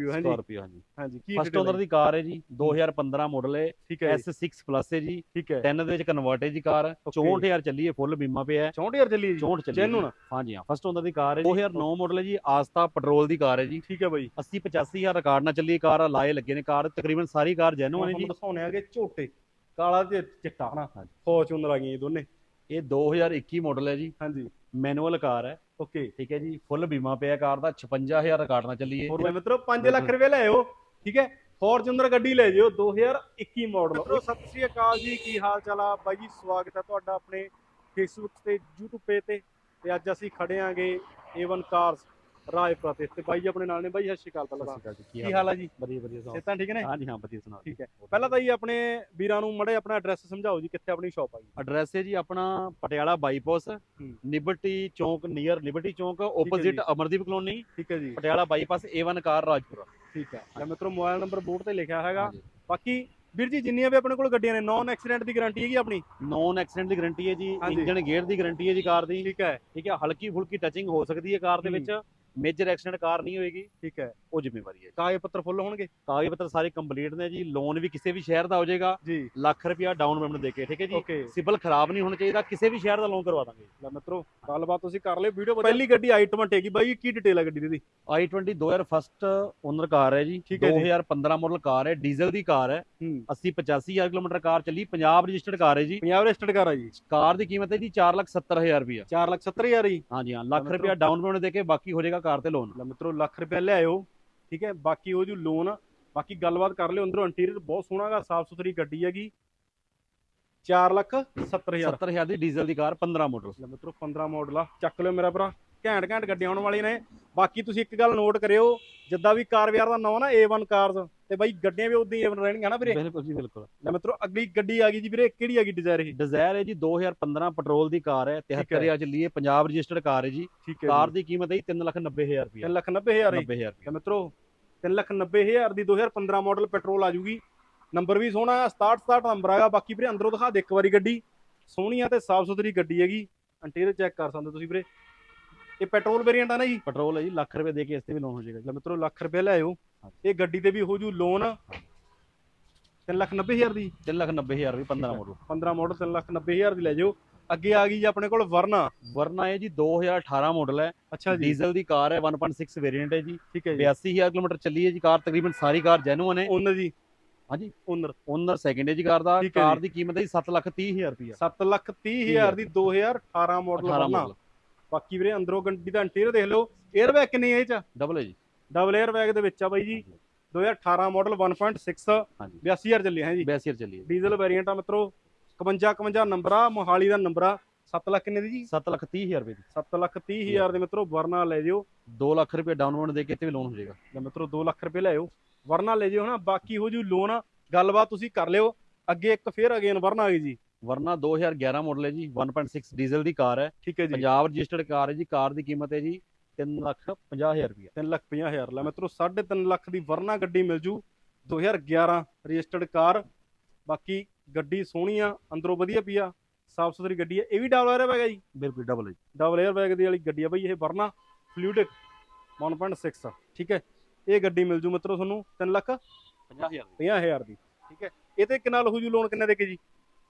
ਹਾਂਜੀ। ਸਕਾਰਪੀਓ ਹਾਂਜੀ। ਹਾਂਜੀ ਕੀ ਫਸਟ ਓਨਰ ਦੀ ਕਾਰ ਹੈ ਜੀ 2015 ਮਾਡਲ ਹੈ ਠੀਕ ਹੈ ਜੀ, S6 ਪਲੱਸ ਹੈ ਜੀ। ਠੀਕ ਹੈ। 10 ਦੇ ਵਿੱਚ ਕਨਵਰਟ ਹੈ ਜੀ ਕਾਰ। 64000 ਚੱਲੀ ਹੈ ਫੁੱਲ ਬੀਮਾ ਪਿਆ ਹੈ। 64000 ਚੱਲੀ ਹੈ ਜੀ? 64 ਚੱਲੀ ਹੈ Genuine? ਜੀ। ਹਾਂਜੀ ਹਾਂ ਫਸਟ ਓਨਰ ਦੀ ਕਾਰ ਹੈ 2009 ਮਾਡਲ ਹੈ ਜੀ। ਆਸਤਾ ਪੈਟਰੋਲ ਦੀ ਕਾਰ ਹੈ ਜੀ। ਠੀਕ ਹੈ ਬਾਈ। 80 85000 ਰਿਕਾਰਡ ਨਾਲ ਚੱਲੀ ਕਾਰ ਲਾਏ ਲੱਗੇ ਨੇ ਕਾਰ। ਤਕਰੀਬਨ ਸਾਰੀ ਕਾਰ ਜੈਨੂਨ ਹੈ ਜੀ। ਦਿਖਾਉਣੇ ਆਗੇ ਝੋਟੇ ਕਾਲਾ ਤੇ ਚਿੱਟਾ ਹਨਾ? ਹਾਂਜੀ। ਫੋਰਚੂਨਰ ਆ ਗਈਆਂ ਦੋਨੇ। ਇਹ 2021 ਮਾਡਲ ਹੈ ਜੀ। ਹਾਂਜੀ। ਮੈਨੂਅਲ ਕਾਰ ਹੈ। ਓਕੇ। ਠੀਕ ਹੈ ਜੀ ਫੁੱਲ ਬੀਮਾ ਪਿਆ ਕਾਰ ਦਾ 56000 ਰਿਕਾਰਡ ਨਾਲ ਚੱਲੀ ਹੈ ਹੋਰ ਮੈਂ ਮਿੱਤਰੋ 5 ਲੱਖ ਰੁਪਏ ਲੈ ਆਓ ਠੀਕ ਹੈ? ਫੋਰਚੂਨਰ ਗੱਡੀ ਲੈ ਜਿਓ 2021 ਮਾਡਲ ਮਿੱਤਰੋ ਸਤਿ ਸ੍ਰੀ ਅਕਾਲ ਜੀ ਕੀ ਹਾਲ ਚਾਲ ਆ? ਬਾਈ ਜੀ ਸਵਾਗਤ ਹੈ ਤੁਹਾਡਾ ਆਪਣੇ ਫੇਸਬੁੱਕ ਤੇ YouTube ਪੇਜ ਤੇ ਤੇ ਅੱਜ ਅਸੀਂ ਖੜੇ ਆਂਗੇ A1 ਕਾਰਸ ਰਾਏਪੁਰਾ ਤੇ। ਤੇ ਬਾਈ ਜੀ ਆਪਣੇ ਨਾਲ ਨੇ। ਬਾਈ ਸਤਿ ਸ਼੍ਰੀ ਅਕਾਲ ਪਹਿਲਾਂ ਤਾਂ। ਕੀ ਹਾਲ ਆ? ਜੀ? ਵਧੀਆ ਵਧੀਆ ਸੁਣਾਓ? ਸਿਹਤਾਂ ਠੀਕ ਨੇ? ਹਾਂਜੀ ਹਾਂ ਵਧੀਆ ਸੁਣਾਓ ਠੀਕ ਹੈ। ਪਹਿਲਾਂ ਤਾਂ ਜੀ ਆਪਣੇ ਵੀਰਾਂ ਨੂੰ ਮੜੇ ਆਪਣਾ ਐਡਰੈਸ ਸਮਝਾਓ ਜੀ ਕਿੱਥੇ ਆਪਣੀ ਸ਼ਾਪ ਆ ਜੀ? ਐਡਰੈਸ ਹੈ ਜੀ ਆਪਣਾ Patiala bypass Liberty Chowk near Liberty Chowk opposite. Amardeep colony ਠੀਕ ਹੈ ਜੀ। Patiala bypass A1 car Rajpura. ਠੀਕ ਹੈ। ਲੈ ਮਿੱਤਰੋ ਮੋਬਾਈਲ ਨੰਬਰ ਬੋਰਡ ਤੇ ਲਿਖਿਆ ਹੈਗਾ। ਹਾਂਜੀ। ਬਾਕੀ ਵੀਰ ਜੀ ਜਿੰਨੀਆਂ ਵੀ ਆਪਣੇ ਕੋਲ ਗੱਡੀਆਂ ਨੇ ਨੌਨ ਐਕਸੀਡੈਂਟ ਦੀ ਗਾਰੰਟੀ ਹੈਗੀ ਆਪਣੀ? ਨੌਨ ਐਕਸੀਡੈਂਟ ਦੀ ਗਾਰੰਟੀ ਹੈ ਜੀ ਹਾਂਜੀ। ਇੰਜਨ ਗੇਅਰ ਦੀ ਗਾਰੰਟੀ ਹੈ ਜੀ ਕਾਰ ਦੀ। ਠੀਕ ਹੈ। ਠੀਕ ਹੈ ਹਲਕੀ ਫੁਲਕੀ ਟੱਚਿੰਗ ਹੋ ਸਕਦੀ ਹੈ ਕਾਰ ਦੇ ਹੂੰ। ਵਿੱਚ। ਮੇਜਰ ਐਕਸੀਡੈਂਟ ਕਾਰ ਨਹੀਂ ਹੋਏਗੀ। ਠੀਕ ਹੈ। ਉਹ ਜ਼ਿੰਮੇਵਾਰੀ ਹੈ ਕਾਗਜ਼ ਪੱਤਰ ਫੁੱਲ ਹੋਣਗੇ? ਕਾਗਜ਼ ਪੱਤਰ ਸਾਰੇ ਕੰਪਲੀਟ ਨੇ ਜੀ। ਲੋਨ ਵੀ ਕਿਸੇ ਵੀ ਸ਼ਹਿਰ ਦਾ ਹੋ ਜਾਏਗਾ। ਜੀ। ਲੱਖ ਰੁਪਿਆ ਡਾਊਨ ਪੇਮੈਂਟ ਦੇ ਕੇ ਠੀਕ ਹੈ ਜੀ? ਸਿਬਲ ਖਰਾਬ ਨਹੀਂ ਹੋਣਾ ਚਾਹੀਦਾ। ਕਿਸੇ ਵੀ ਸ਼ਹਿਰ ਦਾ ਲੋਨ ਕਰਵਾ ਦਾਂਗੇ। ਲੈ ਮਿੱਤਰੋ ਗੱਲਬਾਤ ਤੁਸੀਂ ਕਰ ਲਿਓ ਵੀਡੀਓ ਪਹਿਲੀ ਗੱਡੀ i20 ਹੈਗੀ ਬਾਈ। ਕੀ ਡਿਟੇਲ ਹੈ ਗੱਡੀ ਦੀ i20 2000 ਫਸਟ ਓਨਰ ਕਾਰ ਹੈ ਜੀ। ਠੀਕ ਹੈ ਜੀ। 2015 ਮਾਡਲ ਕਾਰ ਹੈ। ਡੀਜ਼ਲ ਦੀ ਕਾਰ ਹੈ। ਹੂੰ। 80 85000 ਕਿਲੋਮੀਟਰ ਕਾਰ ਚੱਲੀ। ਪੰਜਾਬ ਰਜਿਸਟਰਡ ਕਾਰ ਹੈ ਜੀ। ਪੰਜਾਬ ਰਜਿਸਟਰਡ ਕਾਰ ਆ ਜੀ। ਕਾਰ ਦੀ ਕੀਮਤ ਹੈ ਜੀ 470000 ਰੁਪਿਆ 470000 ਜੀ ਹਾਂਜੀ ਹਾਂ। ਲੱਖ ਰੁਪਿਆ ਡਾਊਨ ਪੇਮੈਂਟ ਦੇ ਕੇ ਬਾਕੀ ਹੋ ਜਾਏਗਾ। ਕਾਰ ਤੇ ਲੋਨ ਲੈ ਮਿੱਤਰੋ ਲੱਖ ਰੁਪਏ ਲੈ ਆਇਓ ਠੀਕ ਹੈ? ਬਾਕੀ ਉਹ ਜੋ ਲੋਨ ਆ ਬਾਕੀ ਗੱਲਬਾਤ ਕਰ ਲਿਓ ਅੰਦਰੋਂ। ਇੰਟੀਰੀਅਰ ਬਹੁਤ ਸੋਹਣਾ ਹੈਗਾ ਸਾਫ਼ ਸੁਥਰੀ ਗੱਡੀ ਹੈਗੀ। 4 ਲੱਖ 70000 70000 ਦੀ ਡੀਜ਼ਲ ਦੀ ਕਾਰ 15 ਮਾਡਲ ਲੈ ਮਿੱਤਰੋ 15 ਮਾਡਲ ਆ। ਚੱਕ ਲਿਓ ਮੇਰਾ ਭਰਾ। ਘੈਂਟ ਘੈਂਟ ਗੱਡੀਆਂ ਆਉਣ ਵਾਲੀਆਂ ਨੇ। ਬਾਕੀ ਤੁਸੀਂ ਇੱਕ ਗੱਲ ਨੋਟ ਕਰਿਓ ਜਿੱਦਾਂ ਵੀ ਕਾਰ ਵਿਆਰ ਦਾ ਨਾਮ ਨਾ A1 ਕਾਰਸ ਤੇ ਬਾਈ ਗੱਡੀਆਂ ਵੀ ਉਦਾਂ ਹੀ A1 ਰਹਿਣਗੀਆਂ ਨਾ ਵੀਰੇ। ਬਿਲਕੁਲ ਜੀ ਬਿਲਕੁਲ। ਲੈ ਮਿੱਤਰੋ ਅਗਲੀ ਗੱਡੀ ਆ ਗਈ ਜੀ ਵੀਰੇ ਕਿਹੜੀ ਆ ਗਈ ਡਿਜ਼ਾਇਰ ਇਹ? ਡਿਜ਼ਾਇਰ ਹੈ ਜੀ 2015 ਪੈਟਰੋਲ ਦੀ ਕਾਰ ਹੈ 73000 ਚੱਲੀ ਹੈ ਪੰਜਾਬ ਰਜਿਸਟਰਡ ਕਾਰ ਹੈ ਜੀ। ਠੀਕ ਹੈ ਕਾਰ ਦੀ ਕੀਮਤ ਹੈ ਜੀ 390000 ਰੁਪਇਆ 3 ਲੱਖ 90000 ਹੀ 90000 ਤੇ ਮਿੱਤਰੋ 3 ਲੱਖ 90000 ਦੀ 2015 ਮਾਡਲ ਪੈਟਰੋਲ ਆ ਜੂਗੀ। ਨੰਬਰ ਵੀ ਸੋਹਣਾ ਹੈ 67 67 ਨੰਬਰ ਹੈਗਾ ਬਾਕੀ ਵੀਰੇ ਅੰਦਰੋਂ ਦਿਖਾ ਦੇ ਇੱਕ ਵਾਰੀ ਗੱਡੀ। ਸੋਹਣੀ ਆ ਤੇ ਸਾਫ਼ ਸੁਥਰੀ ਗੱਡੀ ਹੈਗੀ। ਇੰਟੀਰੀਅਰ ਚੈੱਕ ਕਰ ਸਕਦੇ ਤੁਸੀਂ ਵੀਰੇ। ਇਹ ਪੈਟਰੋਲ ਵੇਰੀਐਂਟ ਆ ਨਾ ਜੀ। ਪੈਟਰੋਲ ਹੈ ਜੀ ਲੱਖ ਰੁਪਏ ਦੇ ਕੇ ਇਸ ਤੇ ਵੀ ਲੋਨ ਹੋ ਜਾਏਗਾ ਜੀ। ਮਿੱਤਰੋ ਲੱਖ ਰੁਪਏ ਲੈ ਆਇਓ ਇਹ ਗੱਡੀ ਤੇ ਵੀ ਹੋ ਜੂ ਲੋਨ 3 ਲੱਖ 90000 ਦੀ। 390000 ਵੀ 15 ਮਾਡਲ 15 ਮਾਡਲ 3 ਲੱਖ 90000 ਦੀ ਲੈ ਜਾਓ ਅੱਗੇ ਆ ਗਈ ਜੀ ਆਪਣੇ ਕੋਲ ਵਰਨਾ। ਵਰਨਾ ਹੈ ਜੀ 2018 ਮਾਡਲ ਹੈ। ਅੱਛਾ ਜੀ। ਡੀਜ਼ਲ ਦੀ ਕਾਰ ਹੈ 1.6 ਵੇਰੀਐਂਟ ਹੈ ਜੀ। ਠੀਕ ਹੈ ਜੀ। 82000 ਕਿਲੋਮੀਟਰ ਚੱਲੀ ਹੈ ਜੀ ਕਾਰ ਤਕਰੀਬਨ ਸਾਰੀ ਕਾਰ ਜੈਨੂਅਨ ਹੈ। ਓਨਰ ਜੀ। ਹਾਂਜੀ। ਓਨਰ। ਓਨਰ ਸੈਕਿੰਡ ਹੈ ਜੀ ਕਾਰ ਦਾ। ਕਾਰ। ਦੀ ਕੀਮਤ ਹੈ ਜੀ 730000 ਰੁਪਇਆ 7 ਲੱਖ 30000 ਦੀ 2018 ਮਾਡਲ 18 ਵਰਨਾ। ਬਾਕੀ ਵੀਰੇ ਅੰਦਰੋਂ ਗੱਡੀ ਦਾ ਇੰਟੀਰੀਅਰ ਦੇਖ ਲਓ। 에ਅਰ ਬੈਗ ਕਿੰਨੇ ਆ ਇਹ ਚ? ਡਬਲ ਹੈ ਜੀ। ਡਬਲ 에ਅਰ ਬੈਗ ਦੇ ਵਿੱਚ ਆ ਬਾਈ ਜੀ। 2018 ਮਾਡਲ 1.6 ਹਾਂਜੀ। 82000 ਚੱਲੇ ਹੈ ਜੀ। 82 ਚੱਲੀ ਹੈ ਡੀਜ਼ਲ ਵੇਰੀਐਂਟ ਆ ਮਿੱਤਰੋ। 51 51 ਨੰਬਰ ਆ ਮੋਹਾਲੀ ਦਾ ਨੰਬਰ ਆ। 7 ਲੱਖ ਕਿੰਨੇ ਦੀ ਜੀ? 730000 ਰੁਪਏ ਦੀ। 7 ਲੱਖ 30000 ਦੇ ਮਿੱਤਰੋ ਵਰਨਾ ਲੈ ਜਿਓ। 2 ਲੱਖ ਰੁਪਏ ਡਾਊਨ ਪੇਮੈਂਟ ਦੇ ਕੇ ਤੇ ਵੀ ਲੋਨ ਹੋ ਜਾਏਗਾ। ਲੈ ਮਿੱਤਰੋ 2 ਲੱਖ ਰੁਪਏ ਲੈ ਆਓ ਵਰਨਾ ਲੈ ਜਿਓ ਹਨਾ। ਬਾਕੀ ਹੋ ਜੂ ਲੋਨ ਗੱਲਬਾਤ ਤੁਸੀਂ ਕਰ ਲਿਓ। ਅੱਗੇ ਇੱਕ ਫੇਰ ਅਗੇਨ ਵਰਨਾ ਆ ਗਈ ਜੀ। ਵਰਨਾ 2011 ਮਾਡਲ ਹੈ ਜੀ 1.6 ਡੀਜ਼ਲ ਦੀ ਕਾਰ ਹੈ। ਠੀਕ ਹੈ ਜੀ। ਪੰਜਾਬ ਰਜਿਸਟਰਡ ਕਾਰ ਹੈ ਜੀ ਕਾਰ ਦੀ ਕੀਮਤ ਹੈ ਜੀ 3 ਲੱਖ 50000 ਰੁਪਇਆ। 3 ਲੱਖ 50000 ਲੈ ਮਿੱਤਰੋ 3.5 ਲੱਖ ਦੀ ਵਰਨਾ ਗੱਡੀ ਮਿਲ ਜੂ। 2011 ਰਜਿਸਟਰਡ ਕਾਰ। ਬਾਕੀ ਗੱਡੀ ਸੋਹਣੀ ਆ ਅੰਦਰੋਂ ਵਧੀਆ ਪਈ ਆ ਸਾਫ਼ ਸੁਥਰੀ ਗੱਡੀ ਆ ਇਹ ਵੀ ਡਬਲ 에ਅਰ ਬੈਗ ਆ ਜੀ? ਬਿਲਕੁਲ ਡਬਲ ਹੈ ਜੀ। ਡਬਲ 에ਅਰ ਬੈਗ ਦੀ ਵਾਲੀ ਗੱਡੀ ਆ ਬਈ ਇਹ ਵਰਨਾ ਫਲੂਇਡ 1.6 ਠੀਕ ਹੈ? ਇਹ ਗੱਡੀ ਮਿਲ ਜੂ ਮਿੱਤਰੋ ਤੁਹਾਨੂੰ 3 ਲੱਖ 50000 50000 ਦੀ। ਠੀਕ ਹੈ? ਇਹ ਤੇ ਕਿੰਨਾ ਲਹੂ ਜੂ ਲੋਨ ਕਿੰਨੇ ਦੇ ਕੇ ਜੀ?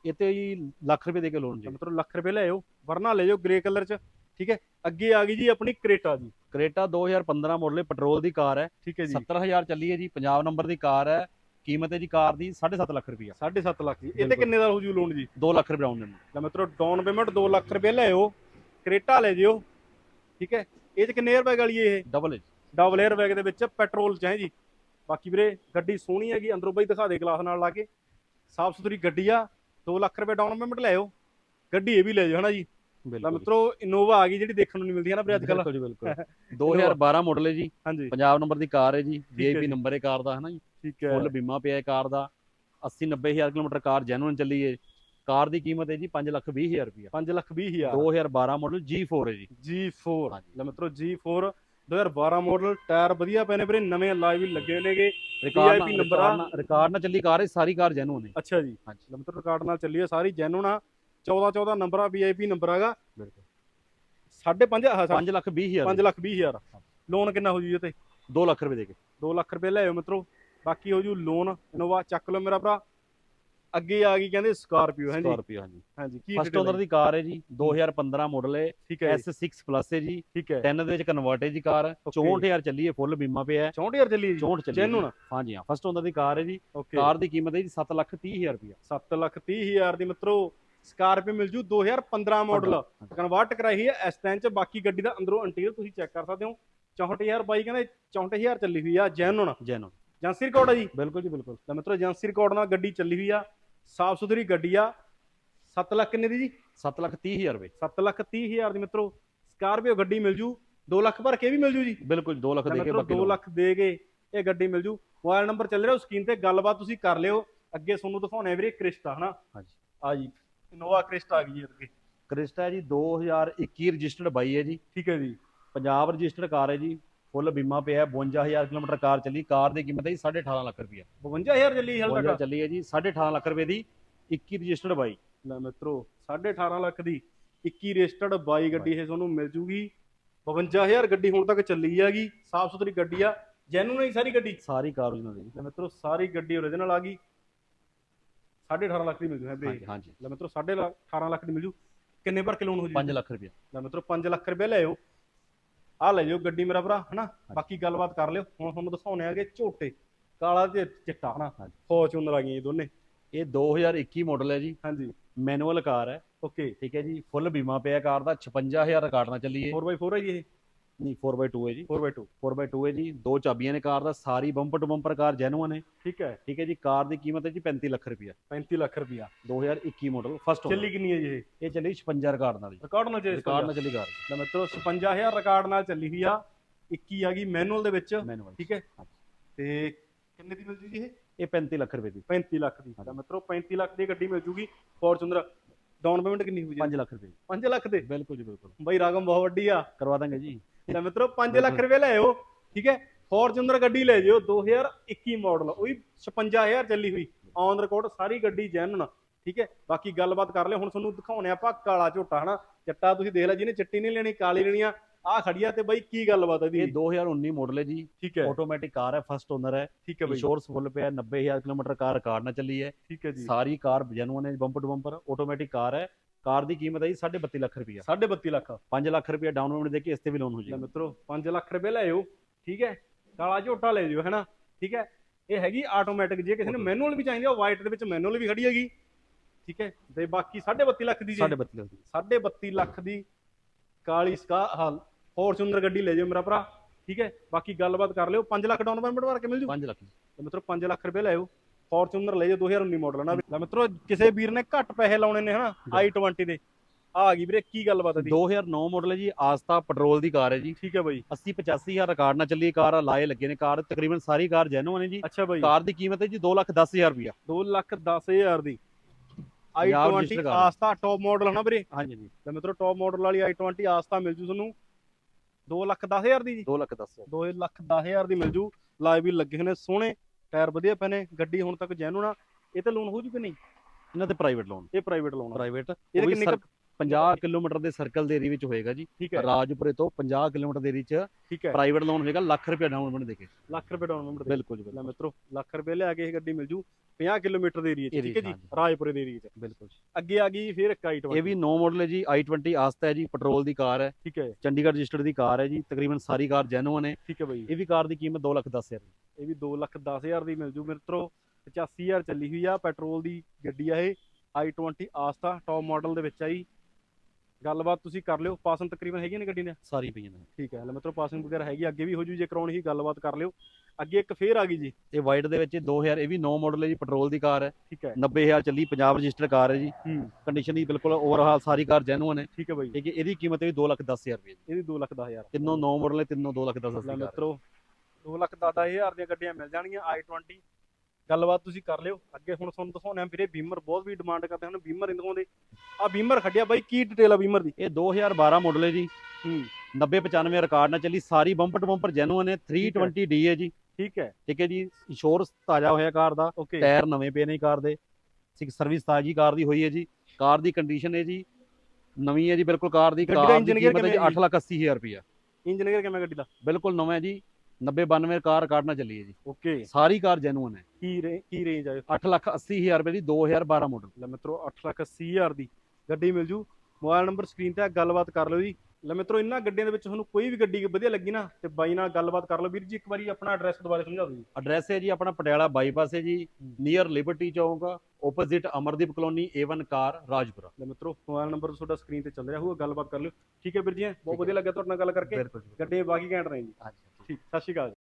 ਇਹ ਤੇ ਜੀ ਲੱਖ ਰੁਪਏ ਦੇ ਕੇ ਲੋਨ ਜੀ ਮਿੱਤਰੋ ਲੱਖ ਰੁਪਏ ਲੈ ਆਓ ਵਰਨਾ ਲੈ ਜਾਓ ਗ੍ਰੇ ਕਲਰ ਚ ਠੀਕ ਹੈ? ਅੱਗੇ ਆ ਗਈ ਜੀ ਆਪਣੀ ਕ੍ਰੇਟਾ ਜੀ। ਕ੍ਰੇਟਾ 2015 ਮਾਡਲ ਪੈਟਰੋਲ ਦੀ ਕਾਰ ਹੈ। ਠੀਕ ਹੈ ਜੀ। 70000 ਚੱਲੀ ਹੈ ਜੀ ਪੰਜਾਬ ਨੰਬਰ ਦੀ ਕਾਰ ਹੈ। ਕੀਮਤ ਹੈ ਜੀ ਕਾਰ ਦੀ 7.5 ਲੱਖ ਰੁਪਇਆ 7.5 ਲੱਖ ਜੀ। ਇਹ ਤੇ। ਕਿੰਨੇ ਦਾ ਹੋ ਜੂ ਲੋਨ ਜੀ? 2 ਲੱਖ ਰੁਪਏ ਡਾਊਨ ਦੇਣਾ ਲੈ ਮਿੱਤਰੋ ਡਾਊਨ ਪੇਮੈਂਟ 2 ਲੱਖ ਰੁਪਏ ਲੈ ਆਓ ਕ੍ਰੇਟਾ ਲੈ ਜਿਓ ਠੀਕ ਹੈ? ਇਹ ਚ ਕਿੰਨੇ 에ਅਰ ਬੈਗ ਵਾਲੀ ਇਹ? ਡਬਲ ਹੈ। ਡਬਲ 에ਅਰ ਬੈਗ ਦੇ ਵਿੱਚ ਪੈਟਰੋਲ ਚ ਹੈ ਜੀ। ਬਾਕੀ ਵੀਰੇ ਗੱਡੀ ਸੋਹਣੀ ਹੈਗੀ ਅੰਦਰੋਂ ਬਈ ਦਿਖਾ ਦੇ ਗਲਾਸ ਨਾਲ ਲਾ ਕੇ। ਸਾਫ਼ ਸੁਥਰੀ ਗੱਡੀ ਆ। 2 ਲੱਖ ਰੁਪਏ ਡਾਊਨ ਪੇਮੈਂਟ ਲੈ ਆਓ। ਗੱਡੀ ਇਹ ਵੀ ਲੈ ਜਾਓ ਹਨਾ ਜੀ? ਜੀ। ਮਿੱਤਰੋ ਇਨੋਵਾ ਆ ਗਈ ਜਿਹੜੀ ਦੇਖਣ ਨੂੰ ਨਹੀਂ ਮਿਲਦੀ ਹੈ ਨਾ ਅੱਜ ਕੱਲ ਬਿਲਕੁਲ ਜੀ ਬਿਲਕੁਲ। 2012 ਮਾਡਲ ਹੈ ਜੀ। ਹਾਂਜੀ। ਪੰਜਾਬ ਨੰਬਰ ਦੀ ਕਾਰ ਹੈ ਜੀ ਵੀਆਈਪੀ। ਨੰਬਰ ਹੈ ਕਾਰ ਦਾ ਹੈ ਨਾ ਜੀ? ਠੀਕ ਹੈ। ਫੁੱਲ ਬੀਮਾ ਪਿਆ ਹੈ ਕਾਰ ਦਾ। 80 90000 ਕਿਲੋਮੀਟਰ ਕਾਰ ਜੈਨੂਇਨ ਚੱਲੀ ਹੈ। ਕਾਰ ਦੀ ਕੀਮਤ ਹੈ ਜੀ 5 ਲੱਖ 20000 ਰੁਪਇਆ। 5 ਲੱਖ 20 ਹਜ਼ਾਰ। 2012 ਮਾਡਲ G4 ਹੈ ਜੀ। G4 ਹਾਂਜੀ। ਲੈ ਮਿੱਤਰੋ G4 2012 ਮਾਡਲ ਟਾਇਰ ਵਧੀਆ ਪਏ ਨੇ ਵੀਰੇ ਨਵੇਂ ਲਾਈਵ ਵੀ ਲੱਗੇ ਨੇਗੇ ਰਿਕਾਰਡ ਨਾਲ ਨੰਬਰ ਆ। ਰਿਕਾਰਡ ਨਾਲ- ਨਾਲ ਚੱਲੀ ਕਾਰ ਹੈ ਸਾਰੀ ਕਾਰ ਜੈਨੂਇਨ ਹੈ ਅੱਛਾ ਜੀ। ਹਾਂਜੀ। ਲੈ ਮਿੱਤਰੋ ਰਿਕਾਰਡ ਨਾਲ ਚੱਲੀ ਹੈ ਸਾਰੀ ਜੈਨੂਨ ਆ। 14 14 ਨੰਬਰ ਆ VIP ਨੰਬਰ ਹੈਗਾ ਬਿਲਕੁਲ। 5.5 ਆਹ 5 ਲੱਖ 20000 5 ਲੱਖ 20 ਹਜ਼ਾਰ। ਲੋਨ ਕਿੰਨਾ ਹੋ ਜੂ ਇਹ ਤੇ 2 ਲੱਖ ਰੁਪਏ ਦੇ ਕੇ। 2 ਲੱਖ ਰੁਪਏ ਲੈ ਆਓ ਮਿੱਤਰੋ। ਬਾਕੀ ਹੋ ਜੂ ਲੋਨ ਇਨੋਵਾ ਚੱਕ ਲਓ ਮੇਰਾ ਭਰਾ। ਅੱਗੇ ਆ ਗਈ ਕਹਿੰਦੇ ਸਕਾਰਪੀਓ ਹੈ ਜੀ? ਸਕਾਰਪੀਓ ਹਾਂਜੀ। ਹਾਂਜੀ ਕੀ ਫਸਟ ਓਨਰ ਹੈ? ਦੀ ਕਾਰ ਹੈ ਜੀ 2015 ਮਾਡਲ ਹੈ ਠੀਕ ਹੈ ਜੀ, S6 ਪਲੱਸ ਹੈ ਜੀ। ਠੀਕ ਹੈ। 10 ਦੇ ਵਿੱਚ ਕਨਵਰਟ ਹੈ ਜੀ ਕਾਰ। Okay. 64000 ਚੱਲੀ ਹੈ ਫੁੱਲ ਬੀਮਾ ਪਿਆ ਹੈ। 64000 ਚੱਲੀ ਜੀ? 64 ਚੱਲੀ ਹੈ? ਜੀ। ਹਾਂਜੀ ਹਾਂ ਫਸਟ ਓਨਰ ਦੀ ਕਾਰ ਹੈ ਜੀ। ਕਾਰ ਦੀ ਕੀਮਤ ਹੈ ਜੀ 7 ਲੱਖ 30000 ਰੁਪਇਆ। 7 ਲੱਖ 30 ਹਜ਼ਾਰ ਦੀ ਮਿੱਤਰੋ ਸਕਾਰਪੀਓ ਮਿਲ ਜੂ 2015 ਮਾਡਲ ਕਨਵਰਟ ਕਰਾਈ ਹੈ ਇਸ ਟਾਈਮ ਚ ਬਾਕੀ ਗੱਡੀ ਦਾ ਅੰਦਰੋਂ ਇੰਟੀਰੀਅਰ ਤੁਸੀਂ ਚੈੱਕ ਕਰ ਸਕਦੇ ਹੋ। 64000 ਬਾਈ ਕਹਿੰਦੇ 64000 ਚੱਲੀ ਹੋਈ ਆ ਜੈਨੂਨ ਜੈਨੋ ਏਜੰਸੀ ਰਿਕਾਰਡ ਆ ਜੀ? ਬਿਲਕੁਲ ਜੀ ਬਿਲਕੁਲ। ਤਾਂ ਮਿੱਤਰੋ ਏਜੰਸੀ ਰਿਕਾਰਡ ਨਾਲ ਗੱਡੀ ਚੱਲੀ ਹੋਈ ਆ। ਸਾਫ਼ ਸੁਥਰੀ ਗੱਡੀ ਆ। 7 ਲੱਖ ਕਿੰਨੇ ਦੀ ਜੀ? 7 ਲੱਖ 30000 ਰੁਪਏ। 7 ਲੱਖ 30 ਹਜ਼ਾਰ ਦੀ ਮਿੱਤਰੋ ਸਕਾਰਪੀਓ ਗੱਡੀ ਮਿਲ ਜੂ। 2 ਲੱਖ ਭਰ ਕੇ ਵੀ ਮਿਲ ਜੂ ਜੀ। ਬਿਲਕੁਲ 2 ਲੱਖ ਦੇ ਕੇ ਬਾਕੀ 2 ਲੱਖ ਦੇ ਕੇ ਇਹ ਗੱਡੀ ਮਿਲ ਜੂ। ਮੋਬਾਈਲ ਨੰਬਰ ਚੱਲ ਰਿਹਾ ਸਕਰੀਨ ਤੇ ਗੱਲਬਾਤ ਤੁਸੀਂ ਕਰ ਲਿਓ। ਅੱਗੇ ਤੁਹਾਨੂੰ ਦਿਖਾਉਣੇ ਵੀਰੇ ਕ੍ਰਿਸਟਾ ਹਨਾ? ਹਾਂਜੀ। ਆ ਜੀ ਇਨੋਵਾ ਕ੍ਰਿਸਟਾ ਆ ਗਈ ਜੀ ਅੱਗੇ। ਕ੍ਰਿਸਟਾ ਜੀ 2021 ਰਜਿਸਟਰਡ ਬਾਈ ਹੈ ਜੀ। ਠੀਕ ਹੈ ਜੀ। ਪੰਜਾਬ ਰਜਿਸਟਰਡ ਕਾਰ ਹੈ ਜੀ। ਫੁੱਲ ਬੀਮਾ ਪਿਆ ਹੈ 52000 ਕਿਲੋਮੀਟਰ ਕਾਰ ਚੱਲੀ ਕਾਰ ਦੀ ਕੀਮਤ ਹੈ ਜੀ 18.5 ਲੱਖ ਰੁਪਇਆ 52000 ਚੱਲੀ ਹਾਲ 52 ਤੱਕ ਚੱਲੀ ਹੈ ਜੀ 18.5 ਲੱਖ ਰੁਪਏ ਦੀ 21 ਰਜਿਸਟਰਡ ਬਾਈ। ਲੈ ਮਿੱਤਰੋ 18.5 ਲੱਖ ਦੀ 21 ਰਜਿਸਟਰਡ 22 ਗੱਡੀ ਇਹ ਤੁਹਾਨੂੰ ਮਿਲ ਜੂਗੀ। 52000 ਗੱਡੀ ਹੁਣ ਤੱਕ ਚੱਲੀ ਹੈਗੀ ਸਾਫ਼ ਸੁਥਰੀ ਗੱਡੀ ਆ ਜੈਨੂਨ ਹੈ ਸਾਰੀ ਗੱਡੀ? ਸਾਰੀ ਕਾਰ ਉਹਨਾਂ ਦੀ ਲੈ ਮਿੱਤਰੋ ਸਾਰੀ ਗੱਡੀ ਓਰੀਜਨਲ ਆ ਗਈ। 18.5 ਲੱਖ ਦੀ ਮਿਲ ਜੂ ਹੈ ਬਈ। ਹਾਂਜੀ ਲੈ ਮਿੱਤਰੋ 18.5 ਲੱਖ ਦੀ ਮਿਲ ਜੂ। ਕਿੰਨੇ ਭਰ ਕੇ ਲੋਨ ਹੋ ਜੂ? 5 ਲੱਖ ਰੁਪਏ ਲੈ ਮਿੱਤਰੋ 5 ਲੱਖ ਰੁਪਏ ਲੈ ਆਓ ਆ ਲੈ ਜਾਓ ਗੱਡੀ ਮੇਰਾ ਭਰਾ ਹਨਾ? ਬਾਕੀ ਗੱਲਬਾਤ ਕਰ ਲਿਓ। ਹੁਣ ਤੁਹਾਨੂੰ ਦਿਖਾਉਣੇ ਆਗੇ ਝੋਟੇ ਕਾਲਾ ਤੇ ਚਿੱਟਾ ਹਨਾ। ਫੋਰਚੂਨਰ ਆ ਗਈਆਂ ਇਹ ਦੋਨੇ। ਇਹ 2021 ਮਾਡਲ ਹੈ ਜੀ। ਹਾਂਜੀ। ਮੈਨੂਅਲ ਕਾਰ ਹੈ। ਓਕੇ। ਠੀਕ ਹੈ ਜੀ। ਫੁੱਲ ਬੀਮਾ ਪਿਆ ਕਾਰ ਦਾ। 56000 ਰਿਕਾਰਡ ਨਾਲ ਚੱਲੀ ਹੈ 4x4 ਹੈ ਜੀ ਇਹ। ਨਹੀਂ 4x2 ਹੈ ਜੀ। 4x2 4x2 ਹੈ ਜੀ। ਦੋ ਚਾਬੀਆਂ ਨੇ ਕਾਰ ਦਾ ਸਾਰੀ bumper to bumper car genuine ਹੈ ਠੀਕ ਹੈ। ਠੀਕ ਹੈ ਜੀ। ਕਾਰ ਦੀ ਕੀਮਤ ਹੈ ਜੀ 35 ਲੱਖ ਰੁਪਇਆ। 35 ਲੱਖ ਰੁਪਿਆ 2021 ਮਾਡਲ ਫਸਟ ਚੱਲੀ ਕਿੰਨੀ ਹੈ ਜੀ ਇਹ? ਇਹ ਚੱਲੀ 56 ਰਿਕਾਰਡ ਨਾਲ ਜੀ। ਰਿਕਾਰਡ ਨਾਲ ਜੇ ਰਿਕਾਰਡ ਨਾਲ ਚੱਲੀ ਕਾਰ ਲੈ ਮਿੱਤਰੋ 56000 ਰਿਕਾਰਡ ਨਾਲ ਚੱਲੀ ਹੋਈ ਆ। 21 ਆ ਗਈ ਮੈਨੂਅਲ ਦੇ ਵਿੱਚ। ਠੀਕ ਹੈ। ਤੇ ਕਿੰਨੇ ਦੀ ਮਿਲ ਜੂ ਜੀ ਇਹ? ਇਹ 35 ਲੱਖ ਰੁਪਏ ਦੀ। 35 ਲੱਖ ਦੀ। ਤਾਂ ਮਿੱਤਰੋ 35 ਲੱਖ ਦੀ ਗੱਡੀ ਮਿਲ ਜੂਗੀ ਫੋਰਚੂਨਰ ਡਾਊਨ ਪੇਮੈਂਟ ਕਿੰਨੀ ਜੀ? 5 ਲੱਖ ਰੁਪਏ। 5 ਲੱਖ ਦੇ? ਬਿਲਕੁਲ ਜੀ ਬਿਲਕੁਲ। ਬਈ ਰਕਮ ਬਹੁਤ ਵੱਡੀ ਆ। ਕਰਵਾ ਦਾਂਗੇ ਜੀ। ਲੈ ਮਿੱਤਰੋ 5 ਲੱਖ ਰੁਪਏ ਲੈ ਆਓ ਠੀਕ ਹੈ? ਫੋਰਚੂਨਰ ਗੱਡੀ ਲੈ ਜਿਓ 2021 ਮਾਡਲ ਉਹੀ 56000 ਚੱਲੀ ਹੋਈ। ਔਨ ਰਿਕਾਰਡ ਸਾਰੀ ਗੱਡੀ ਜੈਨੂਨ ਠੀਕ ਹੈ? ਬਾਕੀ ਗੱਲਬਾਤ ਕਰ ਲਿਓ ਹੁਣ ਤੁਹਾਨੂੰ ਦਿਖਾਉਣੇ ਆਪਾਂ ਕਾਲਾ ਝੋਟਾ ਹਨਾ? ਚੱਟਾ ਤੁਸੀਂ ਦੇਖ ਲੈ ਜਿਹਨੇ ਚਿੱਟੀ ਨਹੀਂ ਲੈਣੀ ਕਾਲੀ ਲੈਣੀ ਆ ਆ ਖੜੀ ਆ ਤੇ ਬਈ ਕੀ ਗੱਲਬਾਤ ਹੈ ਇਹ ਇਹਦੀ 2019 ਮਾਡਲ ਹੈ ਜੀ। ਠੀਕ ਹੈ। ਆਟੋਮੈਟਿਕ ਕਾਰ ਹੈ ਫਸਟ ਓਨਰ ਹੈ। ਠੀਕ ਹੈ ਬਈ। ਇੰਸ਼ੋਰੈਂਸ ਫੁੱਲ ਪਿਆ 90000 ਕਿਲੋਮੀਟਰ ਕਾਰ ਰਿਕਾਰਡ ਨਾਲ ਚੱਲੀ ਹੈ। ਠੀਕ ਹੈ ਜੀ। ਸਾਰੀ ਕਾਰ ਜੈਨੂਅਨ ਹੈ bumper to bumper automatic car ਹੈ। ਕਾਰ ਦੀ ਕੀਮਤ ਹੈ ਜੀ 32.5 ਲੱਖ ਰੁਪਇਆ 32.5 ਲੱਖ। 5 ਲੱਖ ਰੁਪਇਆ ਡਾਊਨ ਪੇਮੈਂਟ ਦੇ ਕੇ ਇਸ ਤੇ ਵੀ ਲੋਨ ਹੋ ਲੈ ਜਾਏਗਾ। ਮਿੱਤਰੋ 5 ਲੱਖ ਰੁਪਏ ਲੈ ਆਓ ਠੀਕ ਹੈ? ਕਾਲਾ ਝੋਟਾ ਲੈ ਜਿਓ ਹੈਨਾ? ਠੀਕ ਹੈ? ਇਹ ਹੈਗੀ ਆਟੋਮੈਟਿਕ ਜੇ ਕਿਸੇ ਨੇ ਮੈਨੂਅਲ ਵੀ ਚਾਹੀਦੀ ਆ ਵਾਈਟ ਦੇ ਵਿੱਚ ਮੈਨੂਅਲ ਵੀ ਖੜੀ ਹੈਗੀ। ਠੀਕ ਹੈ? ਤੇ ਬਾਕੀ 32.5 ਲੱਖ ਦੀ ਜੀ 32.5 ਲੱਖ ਦੀ। 32.5 ਲੱਖ ਦੀ ਕਾਲੀ ਸਕਾ ਹਾਲ ਫੋਰਚੂਨਰ ਗੱਡੀ ਲੈ ਜਿਓ ਮੇਰਾ ਭਰਾ। ਠੀਕ ਹੈ? ਬਾਕੀ ਗੱਲਬਾਤ ਕਰ ਲਿਓ 5 ਲੱਖ ਡਾਊਨ ਪੇਮੈਂਟ ਭਰ ਕੇ ਮਿਲ ਜੂ? 5 ਲੱਖ ਤੇ ਮਿੱਤਰੋ 5 ਲੱਖ ਰੁਪਏ ਲੈ ਆਓ ਫੋਰਚੂਨਰ ਲੈ ਜਾਓ 2019 ਮਾਡਲ ਨਾ ਲੈ ਮਿੱਤਰੋ ਕਿਸੇ ਵੀਰ ਨੇ ਘੱਟ ਪੈਸੇ ਲਾਉਣੇ ਨੇ ਹਨਾ? i20 ਦੇ। ਆ ਆ ਗਈ ਵੀਰੇ ਕੀ ਗੱਲਬਾਤ ਹੈ ਦੀ 2009 ਮਾਡਲ ਹੈ ਜੀ ਆਸਤਾ ਪੈਟਰੋਲ ਦੀ ਕਾਰ ਹੈ ਜੀ। ਠੀਕ ਹੈ ਬਾਈ। 80 85000 ਰਿਕਾਰਡ ਨਾਲ ਚੱਲੀ ਕਾਰ ਲਾਏ ਲੱਗੇ ਨੇ ਕਾਰ ਤਕਰੀਬਨ ਸਾਰੀ ਕਾਰ ਜੈਨੂਅਨ ਹੈ ਜੀ। ਅੱਛਾ ਬਾਈ। ਕਾਰ ਦੀ ਕੀਮਤ ਹੈ ਜੀ 2 ਲੱਖ 10000 ਰੁਪਇਆ। 2 ਲੱਖ 10000 ਦੀ। Punjab i20 register car. ਆਸਤਾ ਟੌਪ ਮਾਡਲ ਹੈ ਨਾ ਵੀਰੇ? ਹਾਂਜੀ ਜੀ। ਤੇ ਮਿੱਤਰੋ ਟੌਪ ਮਾਡਲ ਵਾਲੀ i20 ਆਸਤਾ ਮਿਲ ਜੂ ਤੁਹਾਨੂੰ। 2 ਲੱਖ 10000 ਦੀ ਜੀ। 2 ਲੱਖ 10000 2 ਲੱਖ 10000 ਦੀ ਮਿਲ ਜੂ। ਲਾਈਵ ਵੀ ਲੱਗੇ ਨੇ ਸੋਹਣੇ। ਟਾਇਰ ਵਧੀਆ ਪਏ ਨੇ ਗੱਡੀ ਹੁਣ ਤੱਕ ਜੈਨੂਨ ਆ ਇਹ ਤੇ ਲੋਨ ਹੋ ਜੂ ਕਿ ਨਹੀਂ? ਇਹਨਾਂ ਤੇ ਪ੍ਰਾਈਵੇਟ ਲੋਨ ਇਹ ਪ੍ਰਾਈਵੇਟ ਲੋਨ ਪ੍ਰਾਈਵੇਟ ਇਹਦੇ ਕਿੰਨੇ ਕੁ- 50 ਕਿਲੋਮੀਟਰ ਦੇ ਸਰਕਲ ਦੇ ਏਰੀਆ ਵਿੱਚ ਹੋਏਗਾ ਜੀ। ਠੀਕ ਹੈ। ਰਾਜਪੁਰੇ ਤੋਂ 50 ਕਿਲੋਮੀਟਰ ਦੇ ਏਰੀਆ 'ਚ ਠੀਕ ਹੈ। ਪ੍ਰਾਈਵੇਟ ਲੋਨ ਹੋਏਗਾ ਲੱਖ ਰੁਪਏ ਡਾਊਨ ਪੇਮੈਂਟ ਦੇ ਕੇ। ਲੱਖ ਰੁਪਏ ਡਾਊਨ ਪੇਮੈਂਟ ਬਿਲਕੁਲ ਜੀ ਲੈ ਮਿੱਤਰੋ ਲੱਖ ਰੁਪਏ ਲੈ ਕੇ ਇਹ ਗੱਡੀ ਮਿਲ ਜੂ 50 ਕਿਲੋਮੀਟਰ ਦੇ ਏਰੀਆ 'ਚ ਠੀਕ ਹੈ ਜੀ। ਰਾਜਪੁਰੇ ਦੇ ਏਰੀਆ 'ਚ। ਬਿਲਕੁਲ ਅੱਗੇ ਆ ਗਈ ਫਿਰ ਇੱਕ i20 ਇਹ ਵੀ 9 ਮਾਡਲ ਹੈ ਜੀ i20 ਆਸਤਾ ਹੈ ਜੀ ਪੈਟਰੋਲ ਦੀ ਕਾਰ ਹੈ। ਠੀਕ ਹੈ। ਚੰਡੀਗੜ੍ਹ ਰਜਿਸਟਰਡ ਦੀ ਕਾਰ ਹੈ ਜੀ ਤਕਰੀਬਨ ਸਾਰੀ ਕਾਰ ਜੈਨੂਅਨ ਹੈ। ਠੀਕ ਹੈ ਬਾਈ। ਇਹ ਵੀ ਕਾਰ ਦੀ ਕੀਮਤ 2 ਲੱਖ 10000 ਇਹ ਵੀ 2 ਲੱਖ 10000 ਦੀ ਮਿਲ ਜੂ ਮਿੱਤਰੋ। 85000 ਚੱਲੀ ਹੋਈ ਆ ਪੈਟਰੋਲ ਦੀ ਗੱਡੀ ਆ ਇਹ। I20 ਆਸਤਾ ਟੌਪ ਮਾਡਲ ਦੇ ਵਿੱਚ ਆਈ ਗੱਲਬਾਤ ਤੁਸੀਂ ਕਰ ਲਿਓ ਪਾਸਨ ਤਕਰੀਬਨ ਹੈਗੀਆਂ ਨੇ ਗੱਡੀ ਨੇ ਸਾਰੀ ਪਈਆਂ ਨੇ। ਠੀਕ ਹੈ ਲੈ ਮਿੱਤਰੋ ਪਾਸਿੰਗ ਵਗੈਰਾ ਹੈਗੀ ਅੱਗੇ ਵੀ ਹੋ ਜੂ ਜੇ ਕਰਾਉਣੀ ਸੀ ਗੱਲਬਾਤ ਕਰ ਲਿਓ। ਅੱਗੇ ਇੱਕ ਫੇਰ ਆ ਗਈ ਜੀ। ਇਹ ਵਾਈਟ ਦੇ ਵਿੱਚ 2000 ਇਹ ਵੀ 9 ਮਾਡਲ ਹੈ ਜੀ ਪੈਟਰੋਲ ਦੀ ਕਾਰ ਹੈ। ਠੀਕ ਹੈ। 90000 ਚੱਲੀ ਪੰਜਾਬ ਰਜਿਸਟਰਡ ਕਾਰ ਹੈ ਜੀ। ਹੂੰ। ਕੰਡੀਸ਼ਨ ਦੀ ਬਿਲਕੁਲ ਓਵਰਹਾਲ ਸਾਰੀ ਕਾਰ ਜੈਨੂਅਨ ਹੈ। ਠੀਕ ਹੈ ਬਾਈ। ਠੀਕ ਹੈ ਇਹਦੀ ਕੀਮਤ ਵੀ 2 ਲੱਖ 10000 ਰੁਪਏ ਜੀ ਇਹਦੀ 2 ਲੱਖ 10000 ਤਿੰਨੋਂ 9 ਮਾਡਲ ਹੈ ਤਿੰਨੋਂ 2 ਲੱਖ 10000 ਲੈ ਮਿੱਤਰੋ 2 ਲੱਖ 10000 ਦੀਆਂ ਗੱਡੀਆਂ ਮਿਲ ਜਾਣਗੀਆਂ i20 ਗੱਲਬਾਤ ਤੁਸੀਂ ਕਰ ਲਿਓ। ਅੱਗੇ ਹੁਣ ਤੁਹਾਨੂੰ ਦਿਖਾਉਣਾ ਵੀਰੇ ਬੀਮਰ ਬਹੁਤ ਵੀ ਡਿਮਾਂਡ ਕਰਦੇ ਹਨ ਬੀਮਰ ਨਹੀਂ ਦਿਖਾਉਂਦੇ। ਆ ਬੀਮਰ ਖੱਡਿਆ ਬਾਈ ਕੀ ਡਿਟੇਲ ਆ ਬੀਮਰ ਦੀ? ਇਹ 2012 ਮਾਡਲ ਹੈ ਜੀ। ਹੂੰ। 90 95 ਰਿਕਾਰਡ ਨਾਲ ਚੱਲੀ ਸਾਰੀ ਬੰਪਰ ਟੂ ਬੰਪਰ ਜੈਨੂਅਨ ਹੈ 320D ਹੈ। ਜੀ। ਠੀਕ ਹੈ। ਠੀਕ ਹੈ ਜੀ ਇੰਸ਼ੋਰੈਂਸ ਤਾਜ਼ਾ ਹੋਇਆ ਕਾਰ ਦਾ ਟਾਇਰ ਨਵੇਂ ਪਏ ਨੇ ਕਾਰ ਦੇ ਸਿਕ ਸਰਵਿਸ ਤਾਜ਼ੀ ਕਾਰ ਦੀ ਹੋਈ ਹੈ ਜੀ। ਕਾਰ ਦੀ ਕੰਡੀਸ਼ਨ ਹੈ ਜੀ ਨਵੀਂ ਹੈ ਜੀ ਬਿਲਕੁਲ ਕਾਰ ਦੀ ਦਾ ਕਾਰ ਦੀ ਕੀਮਤ ਹੈ ਜੀ ਕਿਵੇਂ ਹੈ 8 ਲੱਖ 80 ਹਜ਼ਾਰ ਰੁਪਇਆ। ਇੰਜੀਨੀਅਰ ਕਿਵੇਂ ਗੱਡੀ ਦਾ? ਬਿਲਕੁਲ ਨਵਾਂ ਹੈ ਜੀ 90 92 ਕਾਰ ਰਿਕਾਰਡ ਨਾਲ ਚੱਲੀ ਹੈ ਜੀ। ਓਕੇ। ਸਾਰੀ ਕਾਰ ਜੈਨੂਨ ਹੈ। ਕੀ ਰੇ ਕੀ ਰੇਂਜ ਆ 8 ਲੱਖ 80 ਹਜ਼ਾਰ ਰੁਪਏ ਦੀ 2012 ਮਾਡਲ ਲੈ ਮਿੱਤਰੋ 880000 ਦੀ ਗੱਡੀ ਮਿਲ ਜੂ। ਮੋਬਾਈਲ ਨੰਬਰ ਸਕਰੀਨ ਤੇ ਗੱਲਬਾਤ ਕਰ ਲਓ ਜੀ। ਲੈ ਮਿੱਤਰੋ ਇਹਨਾਂ ਗੱਡੀਆਂ ਦੇ ਵਿੱਚ ਤੁਹਾਨੂੰ ਕੋਈ ਵੀ ਗੱਡੀ ਵਧੀਆ ਲੱਗੀ ਨਾ ਤੇ ਬਾਈ ਨਾਲ ਗੱਲਬਾਤ ਕਰ ਲਓ। ਵੀਰ ਜੀ ਇੱਕ ਵਾਰੀ ਆਪਣਾ ਐਡਰੈਸ ਦੁਬਾਰਾ ਸਮਝਾ ਦਿਓ ਜੀ। ਐਡਰੈਸ ਹੈ ਜੀ ਆਪਣਾ ਪਟਿਆਲਾ ਬਾਈਪਾਸ ਹੈ ਜੀ near Liberty Chowk opposite Amardeep colony A1 car Rajpura. ਲੈ ਮਿੱਤਰੋ ਮੋਬਾਈਲ ਨੰਬਰ ਤੁਹਾਡਾ ਸਕਰੀਨ ਤੇ ਚੱਲ ਰਿਹਾ ਹੋਊਗਾ ਗੱਲਬਾਤ ਕਰ ਲਿਓ। ਠੀਕ ਹੈ ਵੀਰ ਜੀ ਬਹੁਤ ਵਧੀਆ ਲੱਗਿਆ ਤੁਹਾਡੇ ਨਾਲ ਗੱਲ ਕਰਕੇ। ਗੱਡੀਆਂ ਬਾਕੀ ਘੈਂਟ ਰਹੇ ਜੀ। ਹਾਂਜੀ। ਠੀਕ ਸਤਿ ਸ਼੍ਰੀ ਅਕਾਲ